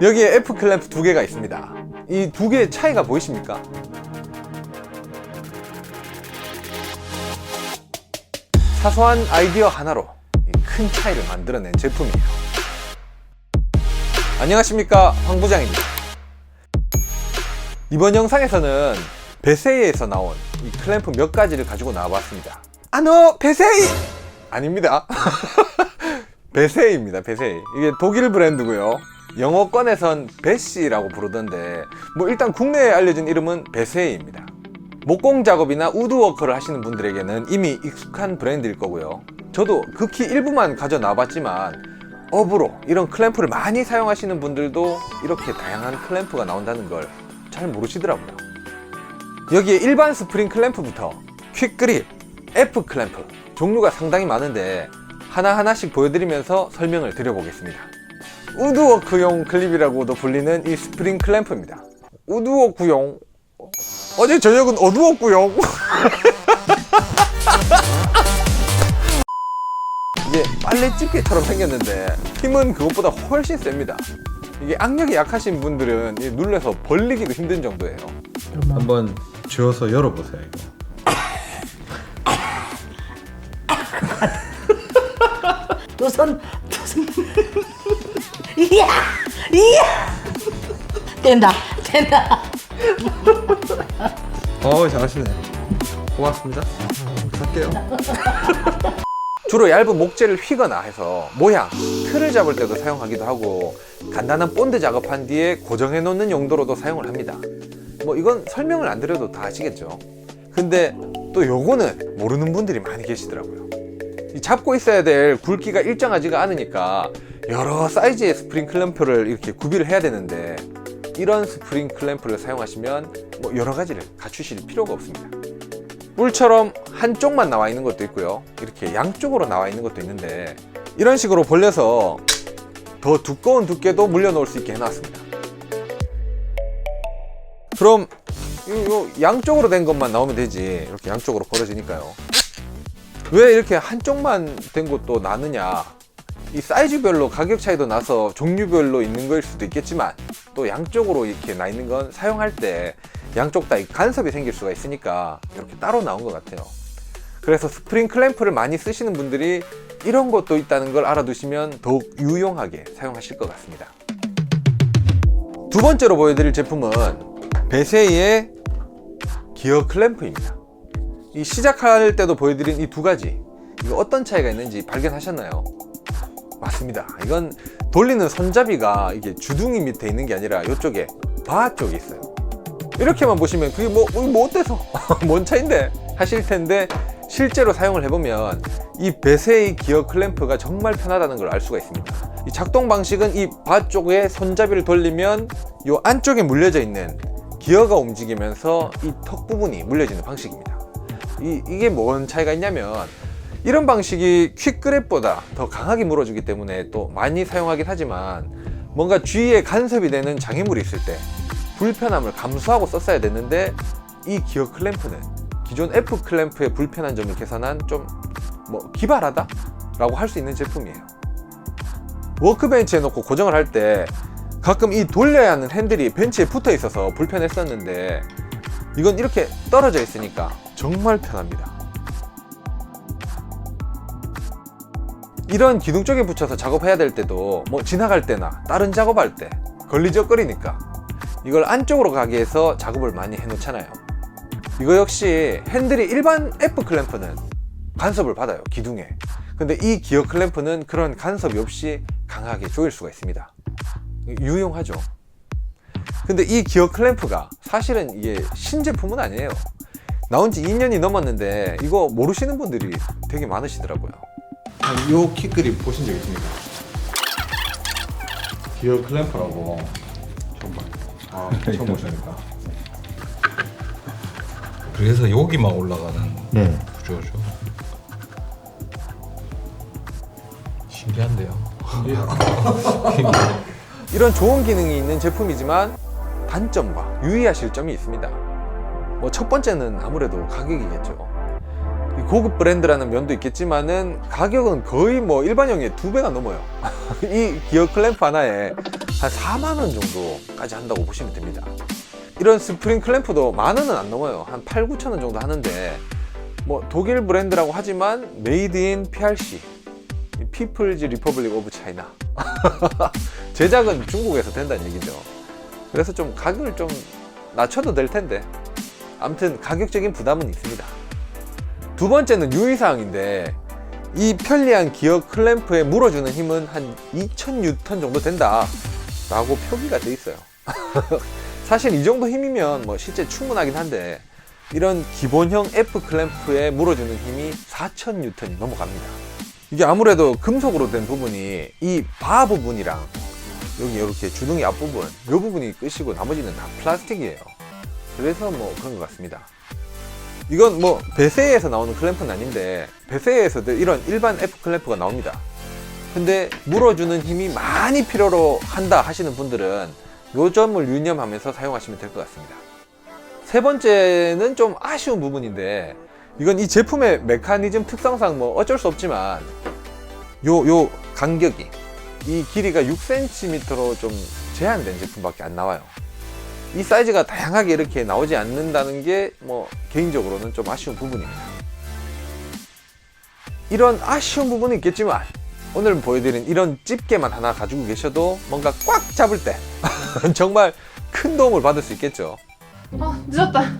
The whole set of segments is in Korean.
여기에 F 클램프 두 개가 있습니다. 이 두 개의 차이가 보이십니까? 사소한 아이디어 하나로 이큰 차이를 만들어낸 제품이에요. 안녕하십니까 황 부장입니다. 이번 영상에서는 베세이에서 나온 이 클램프 몇 가지를 가지고 나와봤습니다. 아노 베세이 아닙니다. 베세이입니다. 베세이 이게 독일 브랜드고요. 영어권에선 베시라고 부르던데 뭐 일단 국내에 알려진 이름은 베세이입니다. 목공 작업이나 우드워커를 하시는 분들에게는 이미 익숙한 브랜드일 거고요. 저도 극히 일부만 가져 나와봤지만 업으로 이런 클램프를 많이 사용하시는 분들도 이렇게 다양한 클램프가 나온다는 걸 잘 모르시더라고요. 여기에 일반 스프링 클램프부터 퀵 그립, F 클램프 종류가 상당히 많은데 하나하나씩 보여드리면서 설명을 드려보겠습니다. 우드워크용 클립이라고도 불리는 이 스프링 클램프입니다. 우드워크용 어제 저녁은 어두웠고요. 이게 빨래 집게처럼 생겼는데 힘은 그것보다 훨씬 셉니다. 이게 악력이 약하신 분들은 이 눌려서 벌리기도 힘든 정도예요. 한번 쥐어서 열어보세요 이거. 두손 이야 이야 된다 된다 어 잘하시네. 고맙습니다. 갈게요. 주로 얇은 목재를 휘거나 해서 모양, 틀을 잡을 때도 사용하기도 하고 간단한 본드 작업한 뒤에 고정해 놓는 용도로도 사용을 합니다. 뭐 이건 설명을 안 드려도 다 아시겠죠. 근데 또 요거는 모르는 분들이 많이 계시더라고요. 이 잡고 있어야 될 굵기가 일정하지가 않으니까 여러 사이즈의 스프링 클램프를 이렇게 구비를 해야 되는데 이런 스프링 클램프를 사용하시면 뭐 여러 가지를 갖추실 필요가 없습니다. 뿔처럼 한쪽만 나와 있는 것도 있고요. 이렇게 양쪽으로 나와 있는 것도 있는데 이런 식으로 벌려서 더 두꺼운 두께도 물려 놓을 수 있게 해놨습니다. 그럼 이- 요 양쪽으로 된 것만 나오면 되지 이렇게 양쪽으로 벌어지니까요. 왜 이렇게 한쪽만 된 것도 나느냐? 이 사이즈별로 가격 차이도 나서 종류별로 있는 거일 수도 있겠지만 또 양쪽으로 이렇게 나 있는 건 사용할 때 양쪽 다 간섭이 생길 수가 있으니까 이렇게 따로 나온 것 같아요. 그래서 스프링 클램프를 많이 쓰시는 분들이 이런 것도 있다는 걸 알아두시면 더욱 유용하게 사용하실 것 같습니다. 두 번째로 보여드릴 제품은 베세이의 기어 클램프입니다. 이 시작할 때도 보여드린 이 두 가지 이거 어떤 차이가 있는지 발견하셨나요? 맞습니다. 이건 돌리는 손잡이가 이게 주둥이 밑에 있는 게 아니라 이쪽에 바 쪽에 있어요. 이렇게만 보시면 그게 뭐, 뭐, 뭐 어때서? 뭔 차인데? 하실 텐데 실제로 사용을 해보면 이 베세이 기어 클램프가 정말 편하다는 걸 알 수가 있습니다. 이 작동 방식은 이 바 쪽에 손잡이를 돌리면 이 안쪽에 물려져 있는 기어가 움직이면서 이 턱 부분이 물려지는 방식입니다. 이, 이게 뭔 차이가 있냐면 이런 방식이 퀵그랩보다 더 강하게 물어주기 때문에 또 많이 사용하긴 하지만 뭔가 주위에 간섭이 되는 장애물이 있을 때 불편함을 감수하고 썼어야 됐는데 이 기어 클램프는 기존 F 클램프의 불편한 점을 개선한 좀 뭐 기발하다? 라고 할 수 있는 제품이에요. 워크벤치에 놓고 고정을 할 때 가끔 이 돌려야 하는 핸들이 벤치에 붙어 있어서 불편했었는데 이건 이렇게 떨어져 있으니까 정말 편합니다. 이런 기둥 쪽에 붙여서 작업해야 될 때도 뭐 지나갈 때나 다른 작업할 때 걸리적거리니까 이걸 안쪽으로 가게 해서 작업을 많이 해 놓잖아요. 이거 역시 핸들이 일반 F 클램프는 간섭을 받아요, 기둥에. 근데 이 기어 클램프는 그런 간섭이 없이 강하게 조일 수가 있습니다. 유용하죠. 근데 이 기어 클램프가 사실은 이게 신제품은 아니에요. 나온 지 2년이 넘었는데 이거 모르시는 분들이 되게 많으시더라고요. 요 키그립 보신 적 있습니까? 기어 클램프라고 정말 아 처음 보시니까 그래서 여기만 올라가는 네. 구조죠. 신기한데요. 이런 좋은 기능이 있는 제품이지만 단점과 유의하실 점이 있습니다. 뭐 첫 번째는 아무래도 가격이겠죠. 이 고급 브랜드라는 면도 있겠지만은 가격은 거의 뭐 일반형의 두 배가 넘어요. 이 기어 클램프 하나에 한 4만 원 정도까지 한다고 보시면 됩니다. 이런 스프링 클램프도 만 원은 안 넘어요. 한 8, 9천 원 정도 하는데 뭐 독일 브랜드라고 하지만 메이드 인 PRC 피플즈 리퍼블릭 오브 차이나 제작은 중국에서 된다는 얘기죠. 그래서 좀 가격을 좀 낮춰도 될 텐데 아무튼 가격적인 부담은 있습니다. 두 번째는 유의사항인데 이 편리한 기어 클램프에 물어주는 힘은 한 2000뉴턴 정도 된다 라고 표기가 돼 있어요. 사실 이 정도 힘이면 뭐 실제 충분하긴 한데 이런 기본형 F 클램프에 물어주는 힘이 4000뉴턴이 넘어갑니다. 이게 아무래도 금속으로 된 부분이 이 바 부분이랑 여기 이렇게 주둥이 앞부분 이 부분이 끝이고 나머지는 다 플라스틱이에요. 그래서 뭐 그런 것 같습니다. 이건 뭐 베세에서 나오는 클램프는 아닌데 베세에서도 이런 일반 F 클램프가 나옵니다. 근데 물어주는 힘이 많이 필요로 한다 하시는 분들은 요 점을 유념하면서 사용하시면 될 것 같습니다. 세 번째는 좀 아쉬운 부분인데 이건 이 제품의 메커니즘 특성상 뭐 어쩔 수 없지만 요 요 간격이 이 길이가 6cm로 좀 제한된 제품밖에 안 나와요. 이 사이즈가 다양하게 이렇게 나오지 않는다는 게 뭐 개인적으로는 좀 아쉬운 부분입니다. 이런 아쉬운 부분은 있겠지만 오늘 보여드린 이런 집게만 하나 가지고 계셔도 뭔가 꽉 잡을 때 정말 큰 도움을 받을 수 있겠죠. 어, 늦었다.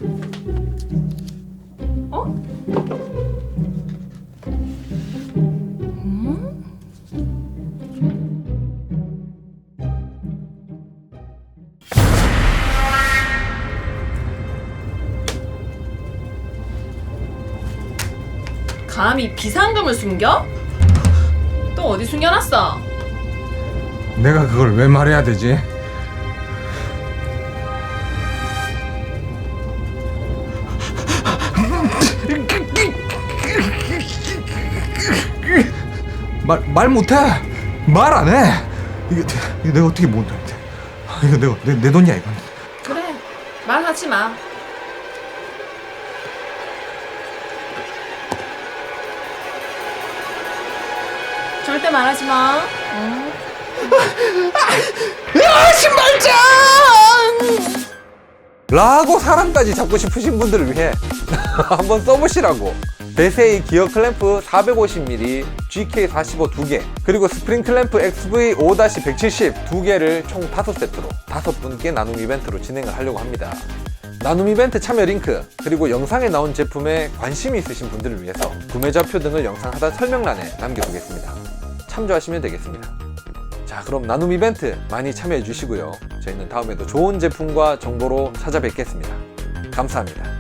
감히 비상금을 숨겨? 또 어디 숨겨놨어? 내가 그걸 왜 말해야 되지? 말, 말 못해 말 안 해 이게, 이게 내가 어떻게 못 하는데 이거 내가 내, 내 돈이야 이건 그래, 말하지 마. 절대 말하지 마. 응? 라고 사람까지 잡고 싶으신 분들을 위해 한번 써보시라고 베세이 기어 클램프 450mm GK45 2개 그리고 스프링 클램프 XV5-170 2개를 총 5세트로 5분께 나눔 이벤트로 진행을 하려고 합니다 나눔 이벤트 참여 링크 그리고 영상에 나온 제품에 관심이 있으신 분들을 위해서 구매자표 등을 영상 하단 설명란에 남겨두겠습니다 참조하시면 되겠습니다. 자 그럼 나눔 이벤트 많이 참여해 주시고요. 저희는 다음에도 좋은 제품과 정보로 찾아뵙겠습니다. 감사합니다